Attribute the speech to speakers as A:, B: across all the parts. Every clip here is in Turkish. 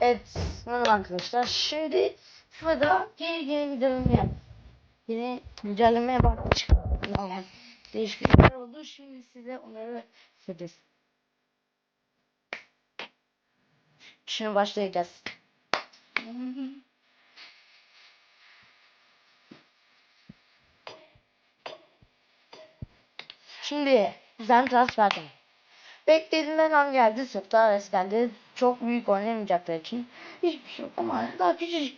A: Evet, merhaba arkadaşlar. Şimdi FIFA'da yeni yeni güncelleme yap. Yeni güncellemeye bakmış. Normal değişiklikler oldu. Şimdi size onları söyleyeceğiz. Şimdi başlayacağız. Şimdi sen transfer. Beklediğimden an geldi. Sırtlar res geldi. Çok büyük oynayamayacaklar için. Hiçbir şey ama daha küçücük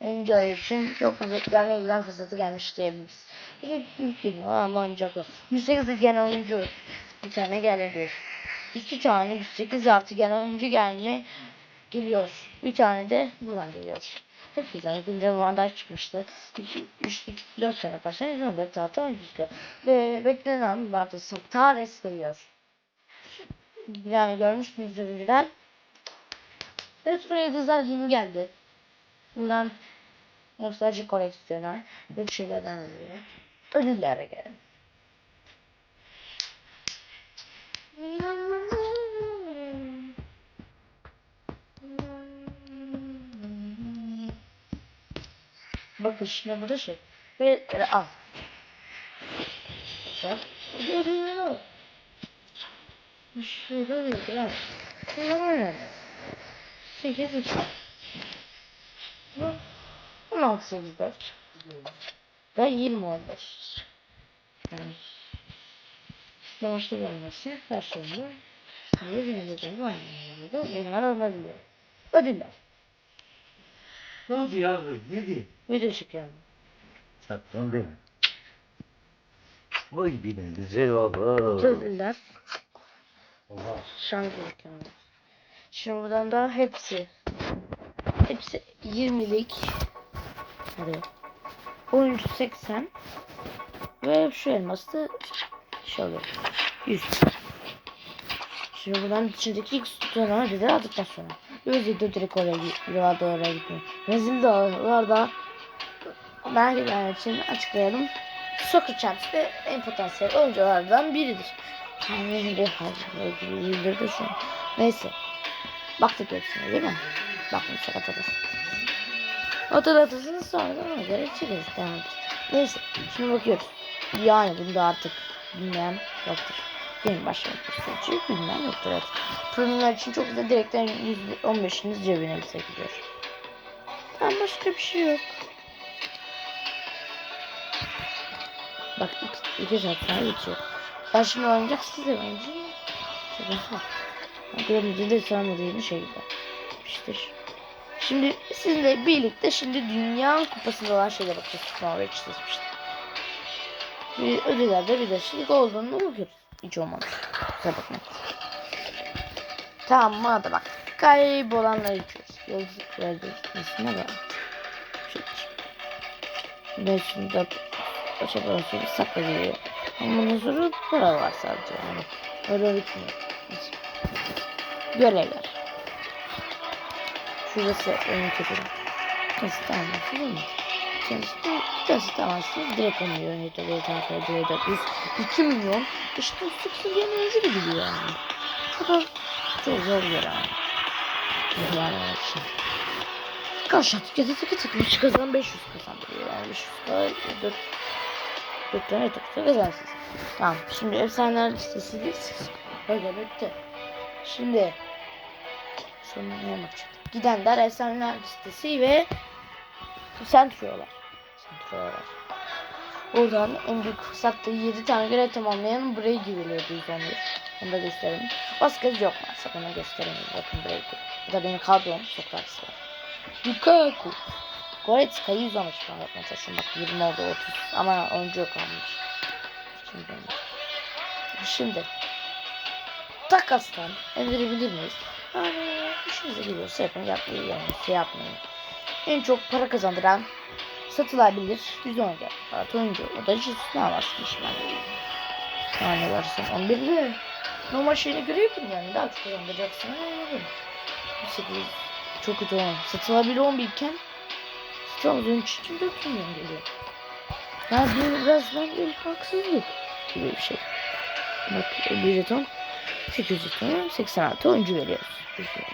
A: oyuncular için çok etkilenme ilgilen fırsatı gelmiş diyebiliriz. Hiç büyük değil ama oynayacaklar. 108 gelen oyuncu bir tane geldi. İki tane 108 artı gelen oyuncu gelme geliyor. Bir tane de buradan geliyor. Çok güzel. Güncel bandaj çıkmıştı. 3-4 sene başlayın. Sonra zaten oyuncusu. Ve beklenen bir vardı. Res geliyor. Yani görmüş müyüz buraya güzel yeni geldi. Bundan nostalji koleksiyonel bir şeylerden alıyor. Ödüllere gelin. Bakın şimdi burada şey. Ve al. Bak. Ödülleri al. Şurada değil ya. Şurada 8 3. 16 8 4. Ve 20 15. Yani. Sonuçta gelmesi her şeyde. Sayı bilinecek var. Bunlar olabiliyor. Ödüller.
B: Ne oldu yavrum? Ne diyeyim?
A: Video çekiyorum.
B: Sattın değil mi? Oy benim güzel oğlum.
A: Ödüller.
B: Allah.
A: Şans. Şimdi buradan da hepsi. Hepsi 20'lik. Hadi. Oyuncu 80. Ve şu elması da şey oluyor. 100. Şimdi buradan içindeki ilk sütuna dedi aldıktan sonra. Özgür'de direkt oraya gidiyor. oraya gitmiyor. Rezil dağlarda belgeler için açıklayalım. Soccer Champs de en potansiyel oyunculardan biridir. Yani bir harcı bildirdi şu an. Neyse. Baktık hepsine değil mi? Bakmışsak atarız. Hatırlatırsınız sonra da ona göre çekeriz. Devam ederiz. Neyse. Şimdi bakıyoruz. Yani bunda artık bilmeyen yoktur. Benim başlamak istiyor. Bilmeyen yoktur evet. Premiumlar için çok da direkten %15'iniz cebine gidiyor. Tamam başka bir şey yok. Bak iki, iki saat sonra bitiyor. Ben şimdi oynayacak siz de oynayacağım. Şaka. Görmediği de sormadığını şey. İşte. Şimdi sizinle birlikte şimdi Dünya Kupası'nda olan şeylere bakacağız. Norveç seçmiştim. Bir ödüllerde bir de şimdi olduğunu bakıyoruz. Hiç olmadı. Kusura bakmayın. Tamam hadi bak. Kaybolanları içiyoruz. Yolculuk verdiğimizine bak. Ben şimdi de başa başa sakla geliyor. Ama bundan sonra para var sadece yani. Öyle bitmiyor. Görevler. Şurası oyun kötülüğü. Neyse tamam. Değil mi? Kendisi kendisi tamamsız direkt onu yönetiyor. takip ediyor. 400, 2 milyon. İşte sıksın diye oyuncu da gidiyor yani. Çok zor bir yani. Yani için. Karşı Türkiye'de tıkı tıkı maçı kazan 500 kazandırıyor yani 500 kadar 4 4 tane tıkı kazansız. Tamam şimdi efsaneler listesi değil. Öyle bitti. Şimdi sonuna ne bakacağım? Gidenler efsaneler listesi ve sentrolar. Sentrolar. Oradan en büyük fırsatta 7 tane görev tamamlayan buraya giriliyor 111. Onu da gösterelim. Başka yok maalesef onu gösteremeyiz. Bakın buraya. Bu da benim kadrom. Sokrates var. Lukaku. Goretzka'yı 113 falan yapmaya çalışıyorum. Bak 20 oldu 30. Ama oyuncu yok almış. Şimdi, şimdi takastan indirebilir miyiz? Yani işinize geliyorsa yapın yapmayın yani şey yapmayın. En çok para kazandıran satılabilir 110 Artı oyuncu. O da Jesus Navas'mış ben. Yani varsın 11 de normal şeyine göre yapın yani daha çok kazandıracaksın. Anladım. 8 çok kötü olan. Satılabilir 11 iken satılamaz oyuncu için 4 milyon geliyor. Yani bu biraz bence haksızlık gibi bir şey. Bak bir jeton 800 jeton 86 oyuncu veriyoruz.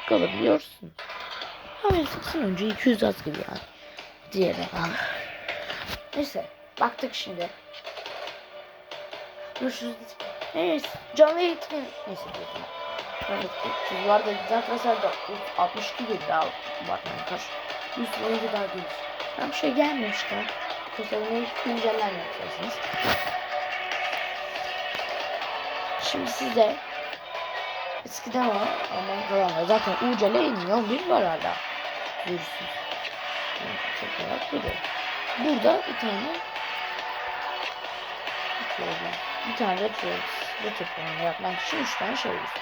A: Kalabiliyorsun. Ama 80 önce 200 az gibi yani. Diğeri yani. Neyse. Baktık şimdi. Görüşürüz. Evet. Canlı eğitim. Neyse dedim. Evet. Siz var da da 62 gibi daha bakmaya karşı. 100 önce daha gelir. Tam şey gelmemişti. Kusurunu güncellenme yapıyorsunuz. Şimdi size eskiden var ama kalanlar zaten Ucal'e iniyor bir var hala. Görürsünüz. Tek olarak budur. Burada bir tane bir tane retro retro puanı yapmak için 3 tane şey olur.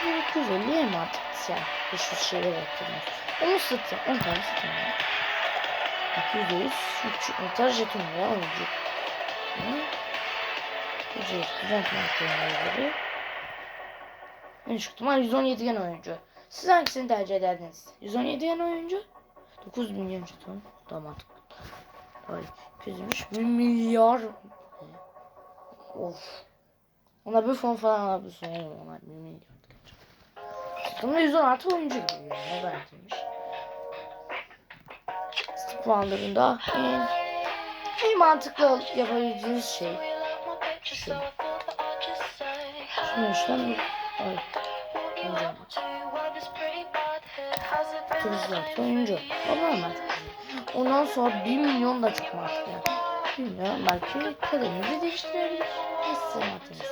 A: Şöyle 250 en mantıklısı yani. 500 şeyler yaptırmak. Onu satın. 10 tane satın. yani. 200 3 miktar jeton ya oyuncu. Hı? Ücret güzel markaları. En düşük ihtimal 117 gen oyuncu. Siz hangisini tercih ederdiniz? 117 gen oyuncu? 9 milyon jeton. Daha mantıklı. Ay, küzmüş 1 milyar. Of. Ona bir fon falan alabilirsin. Ona 1 milyar. Jetonda 116 oyuncu gibi. Ne benzermiş. Stip puanlarında en, en mantıklı yapabileceğiniz şey şu. Şunu şuradan. Ay. Oyuncu. Turistler oyuncu. O normal. Ondan sonra 1 milyon da mantıklı. yani. Bilmiyorum belki kalemini değiştirebilir. Neyse matematik.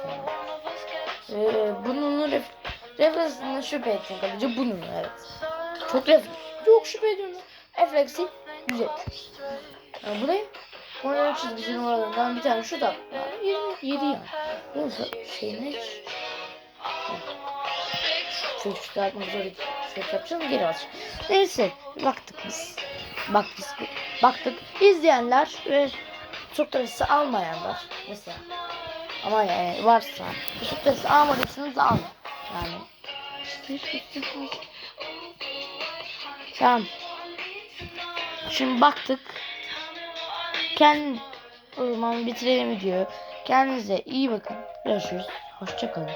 A: Ee, bunun ref refleksinden şüphe ettim kalıcı bunun evet. Çok ref çok şüphe ediyorum. Refleksi güzel. Yani bu ne? Korner çizgisi numaralarından bir tane şu da. Yani 27 yani. Yoksa şey ne? Çok şu aklımıza bir şey yapacağız geri alacağız. Neyse baktık biz. Baktık, baktık. İzleyenler ve çok da almayanlar mesela. Ama yani varsa çok da almadıysanız alın. Yani. Tamam. Şimdi baktık. Kendi o zaman bitirelim diyor. Kendinize iyi bakın. Görüşürüz. Hoşçakalın.